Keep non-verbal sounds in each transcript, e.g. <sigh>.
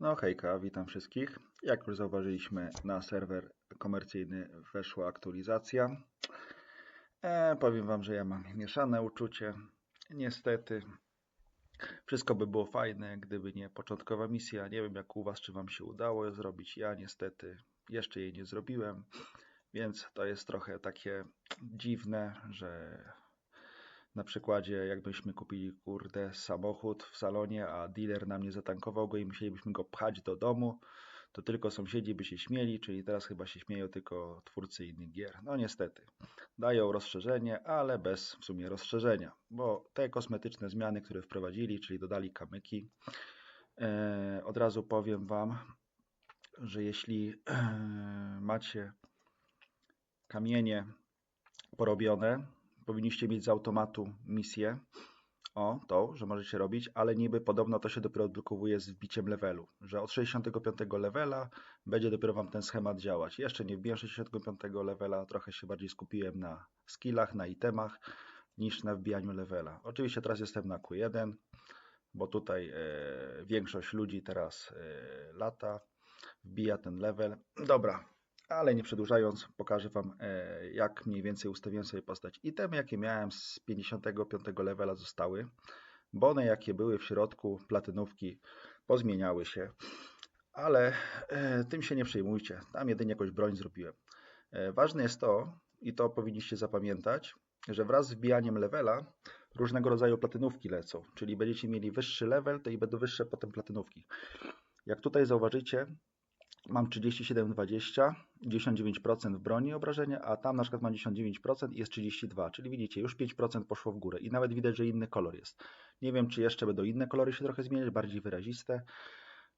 No hejka, witam wszystkich. Jak już zauważyliśmy, na serwer komercyjny weszła aktualizacja. E, powiem Wam, że ja mam mieszane uczucie. Niestety, wszystko by było fajne, gdyby nie początkowa misja. Nie wiem jak u Was, czy Wam się udało je zrobić. Ja niestety jeszcze jej nie zrobiłem, więc to jest trochę takie dziwne, że na przykładzie, jakbyśmy kupili, kurde, samochód w salonie, a dealer nam nie zatankował go i musielibyśmy go pchać do domu, to tylko sąsiedzi by się śmieli, czyli teraz chyba się śmieją tylko twórcy innych gier. No niestety, dają rozszerzenie, ale bez w sumie rozszerzenia, bo te kosmetyczne zmiany, które wprowadzili, czyli dodali kamyki, e, od razu powiem Wam, że jeśli e, macie kamienie porobione, powinniście mieć z automatu misję o to, że możecie robić, ale niby podobno to się dopiero odblokowuje z wbiciem levelu, że od 65 levela będzie dopiero Wam ten schemat działać. Jeszcze nie wbiłem 65 levela, trochę się bardziej skupiłem na skillach, na itemach niż na wbijaniu levela. Oczywiście teraz jestem na Q1, bo tutaj e, większość ludzi teraz e, lata, wbija ten level. Dobra, ale nie przedłużając, pokażę Wam, e, jak mniej więcej ustawiłem sobie postać. Itemy, jakie miałem z 55 levela zostały. Bony, jakie były w środku, platynówki, pozmieniały się. Ale e, tym się nie przejmujcie. Tam jedynie jakąś broń zrobiłem. E, ważne jest to, i to powinniście zapamiętać, że wraz z wbijaniem levela różnego rodzaju platynówki lecą. Czyli będziecie mieli wyższy level, to i będą wyższe potem platynówki. Jak tutaj zauważycie, mam 37,20, 99% w broni obrażenia, a tam na przykład mam 99% i jest 32, czyli widzicie, już 5% poszło w górę i nawet widać, że inny kolor jest. Nie wiem, czy jeszcze będą inne kolory się trochę zmieniać, bardziej wyraziste.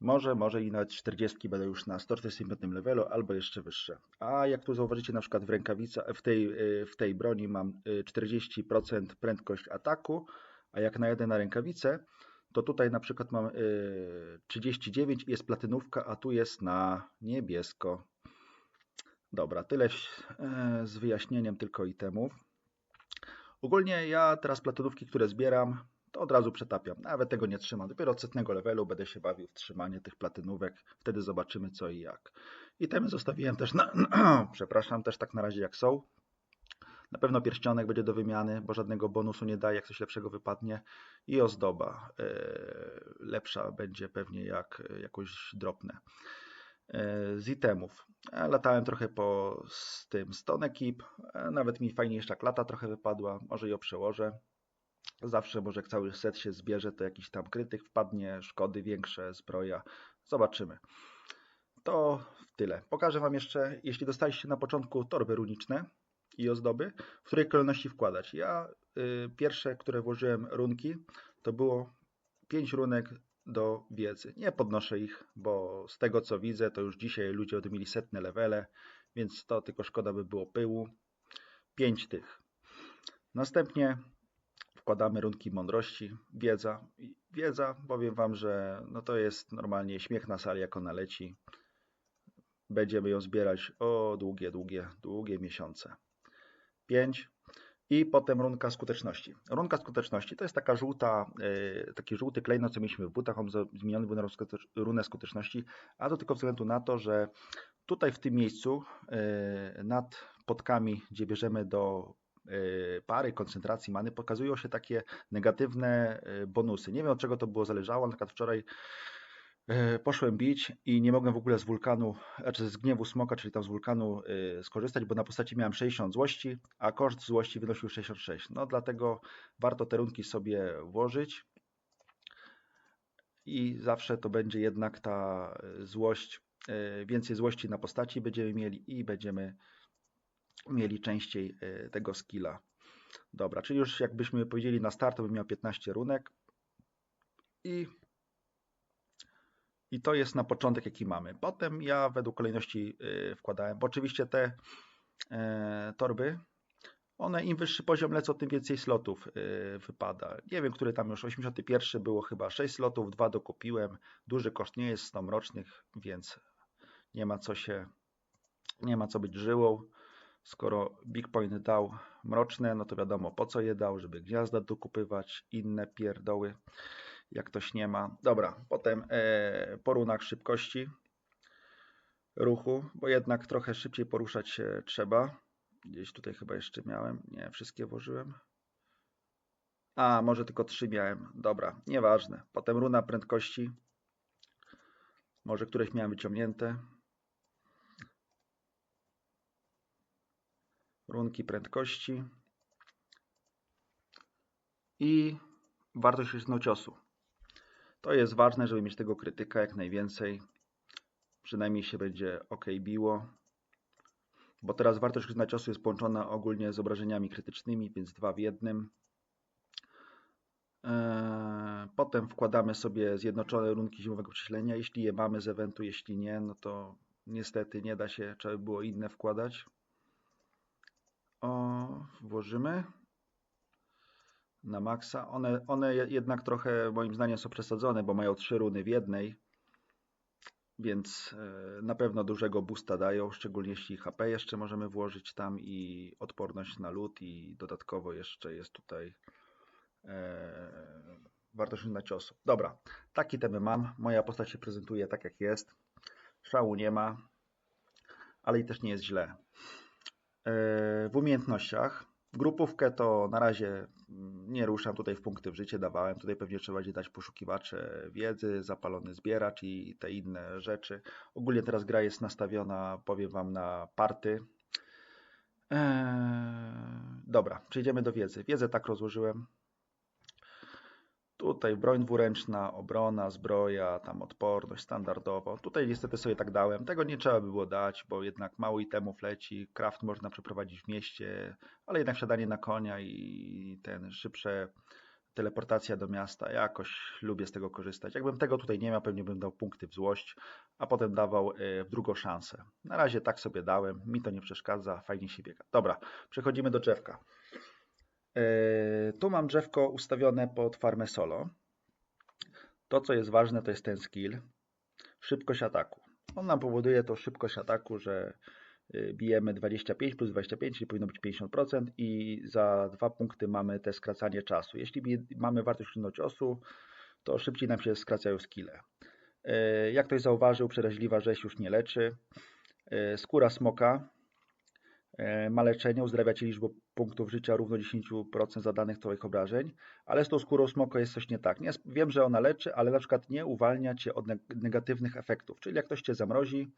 Może, może i nawet 40 będą już na 145 levelu albo jeszcze wyższe. A jak tu zauważycie na przykład w rękawica, w tej, w tej broni mam 40% prędkość ataku, a jak na jeden na rękawicę, to tutaj na przykład mam 39 i jest platynówka, a tu jest na niebiesko. Dobra, tyle e, z wyjaśnieniem tylko itemów. Ogólnie ja teraz platynówki, które zbieram, to od razu przetapiam. Nawet tego nie trzymam. Dopiero od setnego levelu będę się bawił w trzymanie tych platynówek. Wtedy zobaczymy co i jak. Itemy zostawiłem też na... <clears throat> przepraszam, też tak na razie jak są. Na pewno pierścionek będzie do wymiany, bo żadnego bonusu nie daje, jak coś lepszego wypadnie. I ozdoba e, lepsza będzie pewnie jak jakoś dropnę. E, z itemów. Latałem trochę po z tym Stone Keep. E, nawet mi fajniejsza klata trochę wypadła. Może ją przełożę. Zawsze może jak cały set się zbierze, to jakiś tam krytyk wpadnie, szkody większe, zbroja. Zobaczymy. To tyle. Pokażę Wam jeszcze, jeśli dostaliście na początku torby runiczne, i ozdoby, w której kolejności wkładać. Ja y, pierwsze, które włożyłem runki, to było 5 runek do wiedzy. Nie podnoszę ich, bo z tego co widzę, to już dzisiaj ludzie będą mieli setne levele, więc to tylko szkoda by było pyłu. 5 tych. Następnie wkładamy runki mądrości, wiedza. Wiedza, powiem Wam, że no to jest normalnie śmiech na sali, jak ona leci. Będziemy ją zbierać o długie, długie, długie miesiące. 5 i potem runka skuteczności. Runka skuteczności to jest taka żółta, yy, taki żółty klejnot, co mieliśmy w butach, on zmieniony był na runę skuteczności, a to tylko względu na to, że tutaj w tym miejscu yy, nad podkami, gdzie bierzemy do yy, pary koncentracji many, pokazują się takie negatywne bonusy. Nie wiem od czego to było zależało, na przykład wczoraj E, poszłem bić i nie mogłem w ogóle z wulkanu, znaczy z gniewu smoka, czyli tam z wulkanu e, skorzystać, bo na postaci miałem 60 złości, a koszt złości wynosił 66. No dlatego warto te runki sobie włożyć i zawsze to będzie jednak ta złość, e, więcej złości na postaci będziemy mieli i będziemy mieli częściej tego skilla. Dobra, czyli już jakbyśmy powiedzieli na start, to bym miał 15 runek i i to jest na początek, jaki mamy. Potem ja według kolejności y, wkładałem, bo oczywiście te e, torby, one im wyższy poziom lecą, tym więcej slotów y, wypada. Nie wiem, który tam już 81 było chyba 6 slotów, 2 dokupiłem. Duży koszt nie jest 100 mrocznych, więc nie ma co się, nie ma co być żyłą. Skoro Big Point dał mroczne, no to wiadomo po co je dał, żeby gniazda dokupywać, inne pierdoły. Jak ktoś nie ma. Dobra, potem e, po runach szybkości ruchu, bo jednak trochę szybciej poruszać się trzeba. Gdzieś tutaj chyba jeszcze miałem. Nie, wszystkie włożyłem. A, może tylko trzy miałem. Dobra, nieważne. Potem runa prędkości. Może któreś miałem wyciągnięte. Runki prędkości. I wartość rytmu ciosu. To jest ważne, żeby mieć tego krytyka jak najwięcej. Przynajmniej się będzie ok biło. Bo teraz wartość rytmu ciosu jest połączona ogólnie z obrażeniami krytycznymi, więc dwa w jednym. Eee, potem wkładamy sobie zjednoczone runki zimowego prześlenia. Jeśli je mamy z eventu, jeśli nie, no to niestety nie da się, trzeba by było inne wkładać. O, włożymy na maksa. One, one jednak trochę moim zdaniem są przesadzone, bo mają trzy runy w jednej, więc e, na pewno dużego boosta dają, szczególnie jeśli HP jeszcze możemy włożyć tam i odporność na lód i dodatkowo jeszcze jest tutaj e, wartość na ciosu. Dobra, taki temy mam. Moja postać się prezentuje tak jak jest. Szału nie ma, ale i też nie jest źle. E, w umiejętnościach Grupówkę to na razie nie ruszam tutaj w punkty w życie, dawałem. Tutaj pewnie trzeba będzie dać poszukiwacze wiedzy, zapalony zbieracz i te inne rzeczy. Ogólnie teraz gra jest nastawiona, powiem Wam, na party. Eee, dobra, przejdziemy do wiedzy. Wiedzę tak rozłożyłem. Tutaj broń dwuręczna, obrona, zbroja, tam odporność standardowo. Tutaj niestety sobie tak dałem. Tego nie trzeba by było dać, bo jednak mało itemów leci. Craft można przeprowadzić w mieście, ale jednak wsiadanie na konia i ten szybsze teleportacja do miasta. Ja jakoś lubię z tego korzystać. Jakbym tego tutaj nie miał, pewnie bym dał punkty w złość, a potem dawał e, w drugą szansę. Na razie tak sobie dałem. Mi to nie przeszkadza, fajnie się biega. Dobra, przechodzimy do drzewka. E, tu mam drzewko ustawione pod farmę solo. To, co jest ważne, to jest ten skill. Szybkość ataku. On nam powoduje to szybkość ataku, że e, bijemy 25 plus 25, czyli powinno być 50% i za dwa punkty mamy te skracanie czasu. Jeśli mamy wartość ciosu, to szybciej nam się skracają skille. E, jak ktoś zauważył, przeraźliwa rzeź już nie leczy. Skóra smoka ma leczenie, uzdrawia Ci liczbę punktów życia równo 10% zadanych Twoich obrażeń, ale z tą skórą smoka jest coś nie tak. Nie, wiem, że ona leczy, ale na przykład nie uwalnia Cię od negatywnych efektów, czyli jak ktoś Cię zamrozi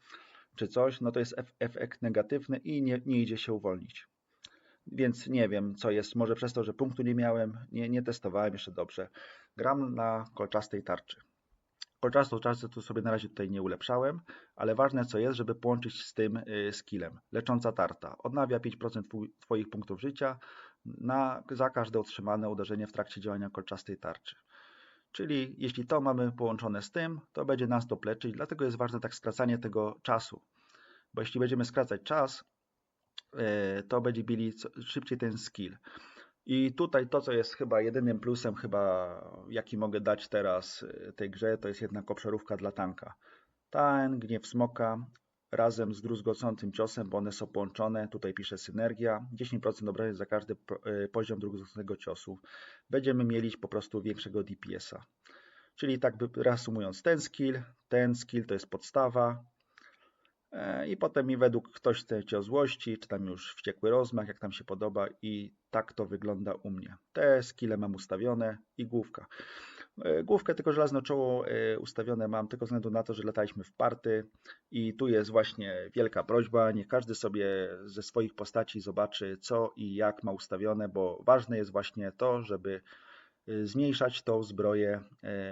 czy coś, no to jest efekt negatywny i nie, nie idzie się uwolnić. Więc nie wiem, co jest. Może przez to, że punktu nie miałem, nie, nie testowałem jeszcze dobrze. Gram na kolczastej tarczy. Kolczastą tarczę to sobie na razie tutaj nie ulepszałem, ale ważne co jest, żeby połączyć z tym y, skillem. Lecząca tarta. Odnawia 5% Twoich punktów życia na, za każde otrzymane uderzenie w trakcie działania kolczastej tarczy. Czyli jeśli to mamy połączone z tym, to będzie nas to leczyć, dlatego jest ważne tak skracanie tego czasu. Bo jeśli będziemy skracać czas, y, to będzie bili szybciej ten skill. I tutaj to, co jest chyba jedynym plusem, chyba jaki mogę dać teraz y, tej grze, to jest jednak obszarówka dla tanka. Ten gniew smoka razem z druzgocącym ciosem, bo one są połączone, tutaj pisze synergia, 10% obrażeń za każdy y, poziom druzgocącego ciosu. Będziemy mieli po prostu większego DPS-a. Czyli tak reasumując, ten skill, ten skill to jest podstawa, i potem mi według ktoś chce cię o złości, czy tam już wściekły rozmach, jak tam się podoba i tak to wygląda u mnie. Te skille mam ustawione i główka. E, główkę tylko żelazno czoło e, ustawione mam tylko względu na to, że lataliśmy w party i tu jest właśnie wielka prośba, niech każdy sobie ze swoich postaci zobaczy co i jak ma ustawione, bo ważne jest właśnie to, żeby zmniejszać tą zbroję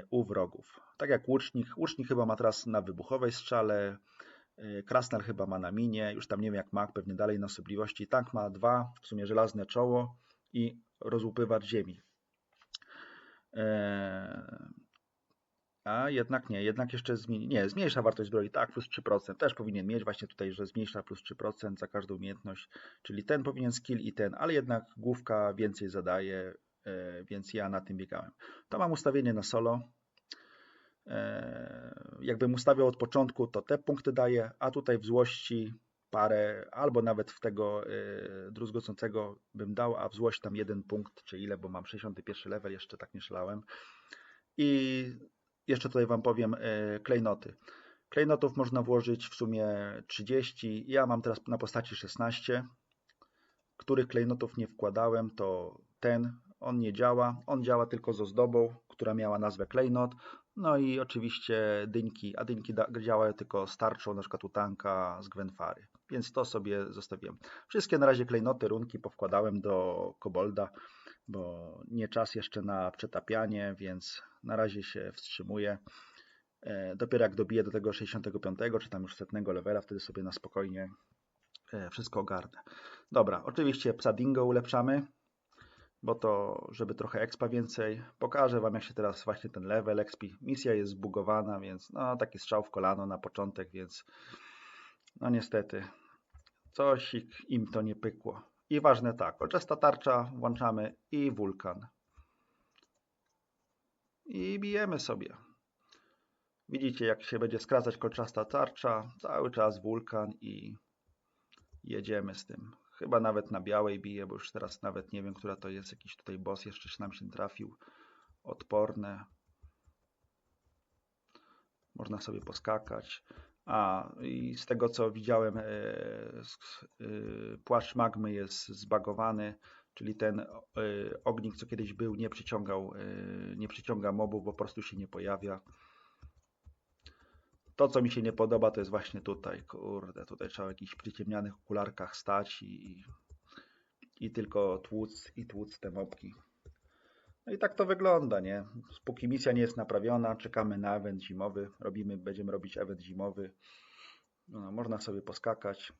u wrogów. Tak jak łucznik, łucznik chyba ma teraz na wybuchowej strzale, E, Krasnar chyba ma na minie, już tam nie wiem jak Mag, pewnie dalej na osobliwości. Tank ma dwa, w sumie żelazne czoło i rozłupywacz ziemi. E, a jednak nie, jednak jeszcze zmieni, nie, zmniejsza wartość zbroi, tak, plus 3%. Też powinien mieć właśnie tutaj, że zmniejsza plus 3% za każdą umiejętność, czyli ten powinien skill i ten, ale jednak główka więcej zadaje, e, więc ja na tym biegałem. To mam ustawienie na solo, E, jakbym ustawiał od początku, to te punkty daję, a tutaj w złości parę, albo nawet w tego e, druzgocącego bym dał, a w złość tam jeden punkt, czy ile, bo mam 61 level, jeszcze tak nie szlałem. I jeszcze tutaj Wam powiem e, klejnoty. Klejnotów można włożyć w sumie 30. Ja mam teraz na postaci 16. Których klejnotów nie wkładałem, to ten. On nie działa. On działa tylko z ozdobą, która miała nazwę klejnot. No i oczywiście dynki, a dynki działają tylko z tarczą, na przykład u tanka z Gwenfary. Więc to sobie zostawiłem. Wszystkie na razie klejnoty, runki powkładałem do kobolda, bo nie czas jeszcze na przetapianie, więc na razie się wstrzymuję. E, Dopiero jak dobiję do tego 65, czy tam już setnego levela, wtedy sobie na spokojnie e, wszystko ogarnę. Dobra, oczywiście psa dingo ulepszamy, bo to, żeby trochę expa więcej. Pokażę Wam, jak się teraz właśnie ten level expi. Misja jest zbugowana, więc no taki strzał w kolano na początek, więc no niestety coś im to nie pykło. I ważne tak, kolczasta tarcza włączamy i wulkan. I bijemy sobie. Widzicie, jak się będzie skracać kolczasta tarcza, cały czas wulkan i jedziemy z tym. Chyba nawet na białej bije, bo już teraz nawet nie wiem, która to jest. Jakiś tutaj boss jeszcze się nam się trafił. Odporne. Można sobie poskakać. A i z tego co widziałem, e, e, płaszcz magmy jest zbagowany, czyli ten e, ognik, co kiedyś był, nie przyciągał, nie przyciąga mobów, bo po prostu się nie pojawia. To, co mi się nie podoba, to jest właśnie tutaj. Kurde, tutaj trzeba w jakichś przyciemnianych okularkach stać i, i tylko tłuc i tłuc te mopki. No i tak to wygląda, nie? Póki misja nie jest naprawiona, czekamy na event zimowy. Robimy, będziemy robić event zimowy. No, można sobie poskakać.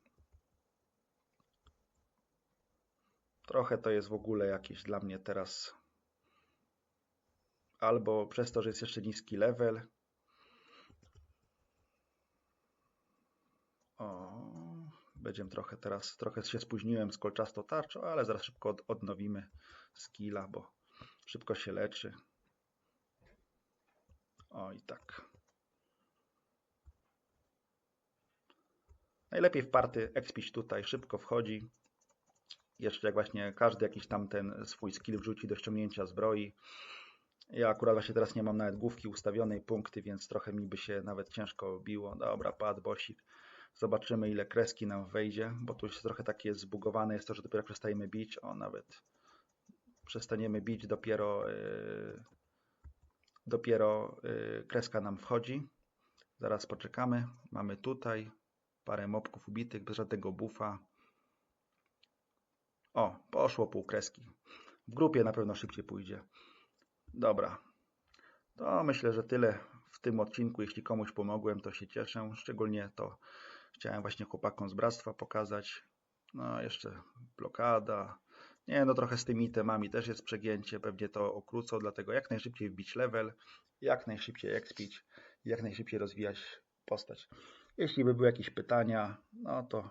Trochę to jest w ogóle jakieś dla mnie teraz albo przez to, że jest jeszcze niski level, O, będziemy trochę teraz, trochę się spóźniłem z kolczastą tarczą, ale zaraz szybko od, odnowimy skilla, bo szybko się leczy. O i tak. Najlepiej wparty expić tutaj, szybko wchodzi. Jeszcze jak właśnie każdy jakiś tam ten swój skill wrzuci do ściągnięcia zbroi. Ja akurat właśnie teraz nie mam nawet główki ustawionej, punkty, więc trochę mi by się nawet ciężko biło. Dobra, pad, bosik. Zobaczymy ile kreski nam wejdzie, bo tu już trochę takie zbugowane jest to, że dopiero przestajemy bić, o nawet przestaniemy bić, dopiero yy, dopiero yy, kreska nam wchodzi. Zaraz poczekamy. Mamy tutaj parę mopków ubitych, bez żadnego buffa. O, poszło pół kreski. W grupie na pewno szybciej pójdzie. Dobra. To myślę, że tyle w tym odcinku. Jeśli komuś pomogłem, to się cieszę. Szczególnie to chciałem właśnie chłopakom z bractwa pokazać. No, jeszcze blokada. Nie, no trochę z tymi temami też jest przegięcie. Pewnie to okrócą, dlatego jak najszybciej wbić level, jak najszybciej expić, jak najszybciej rozwijać postać. Jeśli by były jakieś pytania, no to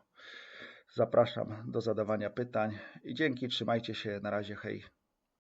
zapraszam do zadawania pytań. I dzięki, trzymajcie się. Na razie, hej.